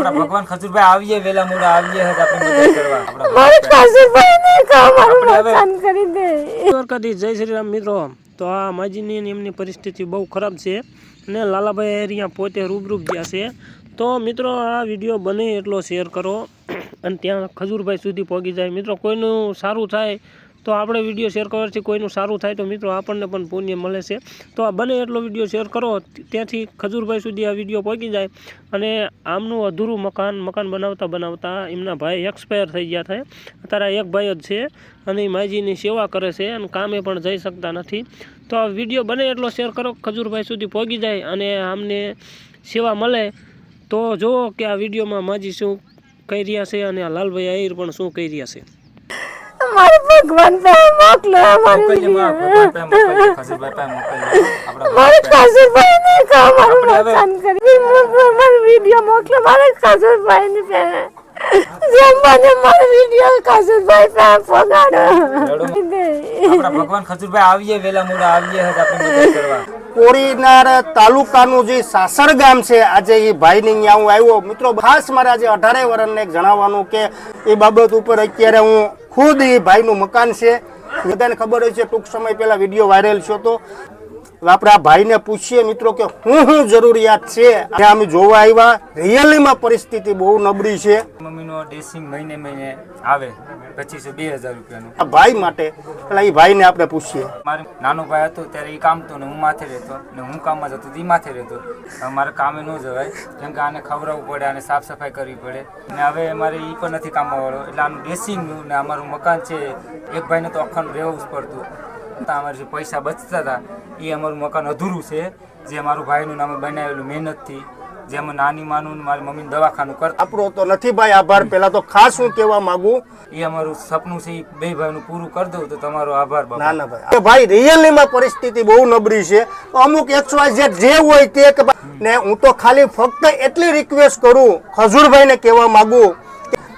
આપણા ભગવાન ખજુરભાઈ આવીએ વેલા મોડા આવીએ હજ આપણે મદદ કરવા. આપણા ખજુરભાઈ ને કામ આપણે કરી દે. કદી જય શ્રી રામ મિત્રો. તો આ માજીની એમની પરિસ્થિતિ બહુ ખરાબ છે અને લાલાભાઈ અહીંયા પોતે રૂબરૂપ ગયા છે. તો મિત્રો આ વીડિયો બને એટલો શેર કરો અને ત્યાં ખજૂરભાઈ સુધી પહોંચી જાય. મિત્રો કોઈનું સારું થાય તો આપણે વીડિયો શેર કરવાથી કોઈનું સારું થાય તો મિત્રો આપણને પણ પુણ્ય મળે છે. તો આ બને એટલો વીડિયો શેર કરો, ત્યાંથી ખજૂરભાઈ સુધી આ વીડિયો પહોંચી જાય અને આમનું અધૂરું મકાન મકાન બનાવતા બનાવતા એમના ભાઈ એક્સપાયર થઈ ગયા થાય અત્યારે એક ભાઈ જ છે અને એ માજીની સેવા કરે છે અને કામે પણ જઈ શકતા નથી. તો આ વીડિયો બને એટલો શેર કરો, ખજૂરભાઈ સુધી પહોંચી જાય અને આમને સેવા મળે. તો જુઓ કે આ વિડીયોમાં માજી શું કહી રહ્યા છે અને આ લાલભાઈ આહિર પણ શું કહી રહ્યા છે. મારે ભગવાન પાસે મોકલો મારે. કાસુભાઈ ને કામ મારું આપણે મકાન કરી મારે વીડિયો મોકલો મારે કાસુભાઈ ને પાસે જમવાને મારે વીડિયો કાસુભાઈ પાસે પગાડો ભગવાન ખજૂરભાઈ આવીએ વેલા મોડા આવીએ આપણે કરવા. કોડીનાર તાલુકાનું જે સાસર ગામ છે આજે એ ભાઈ ને અહીંયા હું આવ્યો. મિત્રો ખાસ મારે આજે અઢારે વર્ષને જણાવવાનું કે એ બાબત ઉપર અત્યારે હું ખુદ એ ભાઈનું મકાન છે. બધાને ખબર હોય છે, ટૂંક સમય પહેલાં વીડિયો વાયરલ થયો હતો. આપણે આ ભાઈને પૂછીએ મિત્રો કે હું શું જરૂરિયાત છે? અમે જોવા આવ્યા રિયલીમાં પરિસ્થિતિ બહુ નબળી છે. મમ્મીનો ડ્રેસિંગ મહિને મહિને આવે પચીસો બે હજાર રૂપિયાનું. આ ભાઈ માટે પેલા એ ભાઈને આપણે પૂછીએ. મારે નાનો ભાઈ હતો ત્યારે એ કામતો ને હું માથે રહેતો ને હું કામમાં જતો એ માથે રહેતો. મારે કામે ન જવાય કેમ કે આને ખવડાવવું પડે આને સાફ સફાઈ કરવી પડે. ને હવે મારે એ પણ નથી કામમાં વાળો એટલે આનું ડ્રેસિંગનું ને અમારું મકાન છે એક ભાઈને તો અખંડ રહેવું જ પડતું. અમારે જે પૈસા બચતા હતા એ અમારું મકાન અધૂરું છે. જે મારું ભાઈનું નામે બનાવેલું મહેનતથી જે અમે નાની માનું મારી મમ્મીનું દવાખાનું કરતા આપણો તો નથી ભાઈ આભાર. પેલા તો ખાસ હું કહેવા માંગુ. એ અમારું સપનું છે બે ભાઈનું પૂરું કરી દઉં તો તમારો આભાર ના ના ભાઈ. ભાઈ રિયલી માં પરિસ્થિતિ બહુ નબળી છે. અમુક એક્સ વાય ઝેડ જે હોય તે કે ને હું તો ખાલી ફક્ત એટલી રિક્વેસ્ટ કરું ખજૂરભાઈ ને કહેવા માંગુ.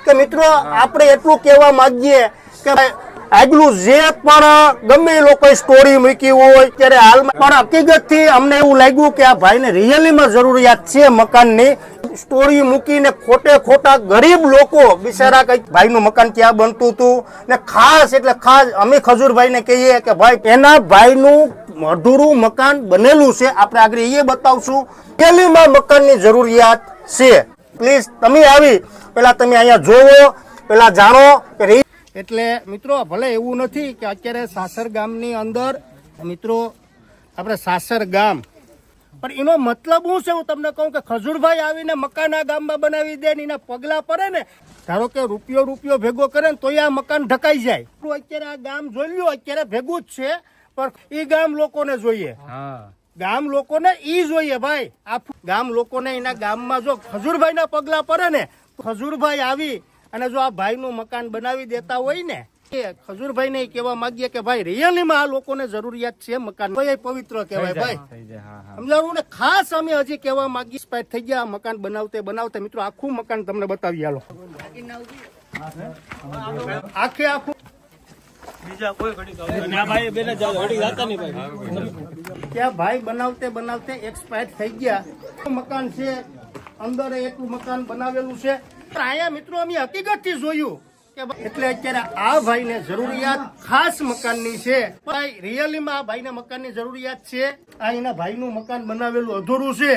કે મિત્રો આપણે એટલું કહેવા માંગીએ કે ભાઈ આગલું જે પણ ગમે એ લોકોએ સ્ટોરી મૂકી હોય, ત્યારે હાલમાં પણ હકીકતથી અમને એવું લાગ્યું કે આ ભાઈને રિયલીમાં જરૂરિયાત છે મકાનની. સ્ટોરી મૂકીને ખોટે ખોટા ગરીબ લોકો બિચારા કઈ ભાઈનું મકાન ક્યાં બનતું હતું ને ખાસ એટલે ખાસ અમે ખજૂરભાઈને કહીએ કે ભાઈ, એના ભાઈનું અધૂરું મકાન બનેલું છે. આપણે આગળ એ બતાવશું. રિયલીમાં મકાનની જરૂરિયાત છે. પ્લીઝ તમે આવી. પેલા તમે અહીંયા જોવો. પેલા જાણો કે એટલે મિત્રો ભલે એવું નથી કે અત્યારે સાસર ગામની અંદર મિત્રો આપણે સાસર ગામ પણ એનો મતલબ હું છે? હું તમને કહું કે ખજૂરભાઈ આવીને મકાન આ ગામમાં બનાવી દે ને એના પગલા પડે ને ધારો કે રૂપિયો રૂપિયો ભેગો કરે ને તો આ મકાન ઢકાઈ જાય. અત્યારે આ ગામ જોઈ લ્યો અત્યારે ભેગું જ છે પણ એ ગામ લોકોને જોઈએ. હા. ગામ લોકોને ઈ જોઈએ ભાઈ. આ ગામ લોકોને એના ગામમાં જો ખજૂરભાઈના પગલા પડે ને ખજૂરભાઈ આવી અને જો આ ભાઈનું મકાન બનાવી દેતા હોય ને ખજુરભાઈ ને કેવા માંગીએ કે ભાઈ રિયલી માં આ લોકોને જરૂરિયાત છે મકાન. એ પવિત્ર કહેવાય ભાઈ. થઈ જાય હા હા. સમજાવું ને? ખાસ અમે હજી કેવા માંગી સ્પાઈટ થઈ ગયા મકાન બનાવતે બનાવતે. મિત્રો આખું મકાન તમને બતાવી આલો આખે આખું. ત્યાં ભાઈ. બનાવતે બનાવતે એક્સપાયર થઈ ગયા. મકાન છે અંદર એટલું મકાન બનાવેલું છે. અહીંયા મિત્રો, અમે હકીકતથી જોયું એટલે અત્યારે આ ભાઈને જરૂરિયાત ખાસ મકાનની છે. ભાઈ રિયલીમાં આ ભાઈને મકાનની જરૂરિયાત છે. આ એના ભાઈનું મકાન બનાવેલું અધૂરું છે.